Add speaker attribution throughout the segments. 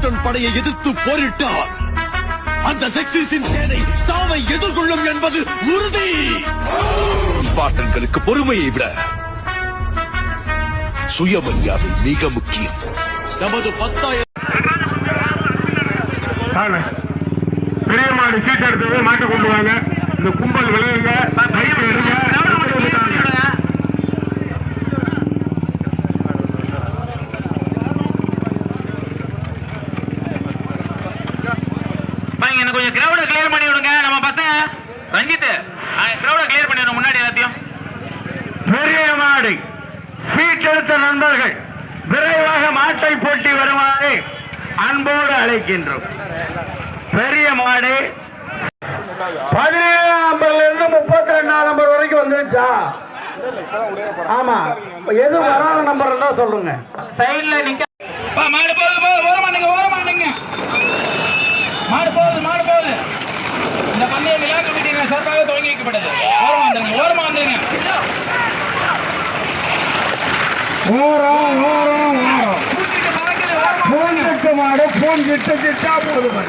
Speaker 1: Spartan படையை எதிர்த்து போரிட்டார். அந்த செக்சிஸின் சேனை சாவை எதிர்கொள்ளும் என்பது உறுதி. ஸ்பார்டன்களுக்கு பொறுமையை விட சுயமரியாதை மிக முக்கியம். நமது பத்தாயிரம்
Speaker 2: பெரிய மாடு சீட் எடுத்தது மாட்டை கொண்டு வாங்க. இந்த கும்பல் விளையுங்க
Speaker 3: எனக்கு கொஞ்சம் கிரௌட கிளியர் பண்ணி விடுங்க. நம்ம பசங்க ரஞ்சித் கிரௌட கிளியர் பண்ணி விடுங்க. முன்னாடி எல்லாத்தையும்.
Speaker 2: பெரிய மாடு சீட் எடுத்த நண்பர்கள் விரைவாக மாட்டை போட்டி வருமாறு அன்போடு அழைக்கின்றோம். பெரிய மாடு பதினேழாம் நம்பர்ல இருந்து முப்பத்தி ரெண்டாம் நம்பர் வரைக்கும் வந்துருச்சா? ஆமா. எது வராத நம்பர் தான் சொல்லுங்க.
Speaker 3: சைடுல நிக்க மாடு ஓரமா நிங்க ஓரமா நிங்க மாடு போகுது மாடு போகுது இந்த பந்தயம் விளையாட்டு விட்டீங்க சிறப்பாக துவங்கி வைக்கப்பட்டது ஓரமா வந்துருங்க ஓரமா வந்துருங்க
Speaker 2: ஓரம் ஓரம் ஓரம் பூஞ்சிட்டு மாடு பூஞ்சிட்டு சிட்டா போகுது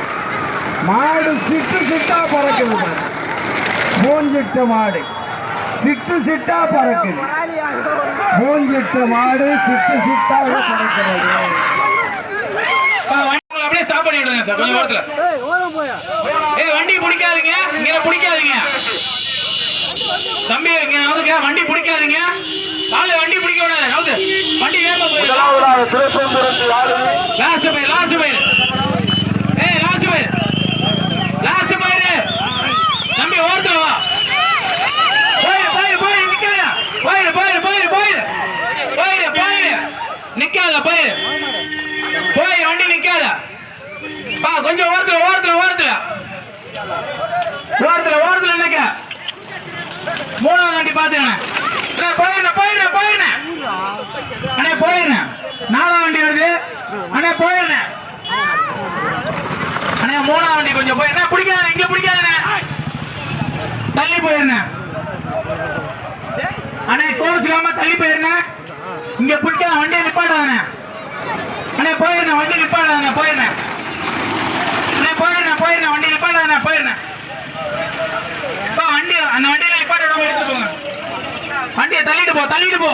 Speaker 2: மாடு சிட்டு சிட்டா பறக்குது பூஞ்சிட்டு மாடு சிட்டு சிட்டா பறக்குது. பூஞ்சிட்டு மாடு சிட்டு சிட்டாக பறக்கிறது
Speaker 3: வண்டி அப்படியே ஸ்டாப் பண்ணி விடுங்க சார் கொஞ்சம் ஓரத்துல. ஏய் வண்டி பிடிக்காதீங்க இங்கே பிடிக்காதீங்க. தம்பி இங்க நவுதுங்க வண்டி பிடிக்காதீங்க. காலை வண்டி பிடிக்க
Speaker 2: திருப்பம்புரத்து ஆளுமை
Speaker 3: லாஸ்ட் பயிர் லாஸ்ட் பயிர் ஏய் லாஸ்ட் பயிர் லாஸ்ட் தம்பி ஓரத்துல வா. போய் போயிரு போய் நிக்காத. போயிரு போயிரு போயிரு போயிரு. போயிரு போயிரு. நிக்காத போயிரு. போய் வண்டி நிக்காத. பா கொஞ்சம் ஓரத்துல ஓரத்துல ஓரத்துல. ஓரத்துல ஓரத்துல நிக்க. மூணாவது வண்டி பாத்துக்கணும் போயிடுறேன் போயிடுறேன் போயிடுறேன் நாலாம் வண்டி வருது. அண்ணே போயிடுறேன். அண்ணே மூணாம் வண்டி கொஞ்சம் போய் என்ன பிடிக்காத இங்க பிடிக்காத. தள்ளி போயிருந்தேன் அண்ணே கோவிச்சுக்காம தள்ளி போயிருந்தேன் இங்க பிடிக்காத வண்டியை நிப்பாட்டாதண்ணே அண்ணே போயிருந்தேன் வண்டி நிப்பாட்டாதண்ணே போயிருந்தேன் அண்ணே போயிருந்தேன் போயிருந்தேன் வண்டி நிப்பாட்டாதண்ணே போயிடுறேன். வண்டி அந்த வண்டியில நிப்பாட்ட விடாம வண்டியை தள்ளிட்டு போ தள்ளிட்டு போ.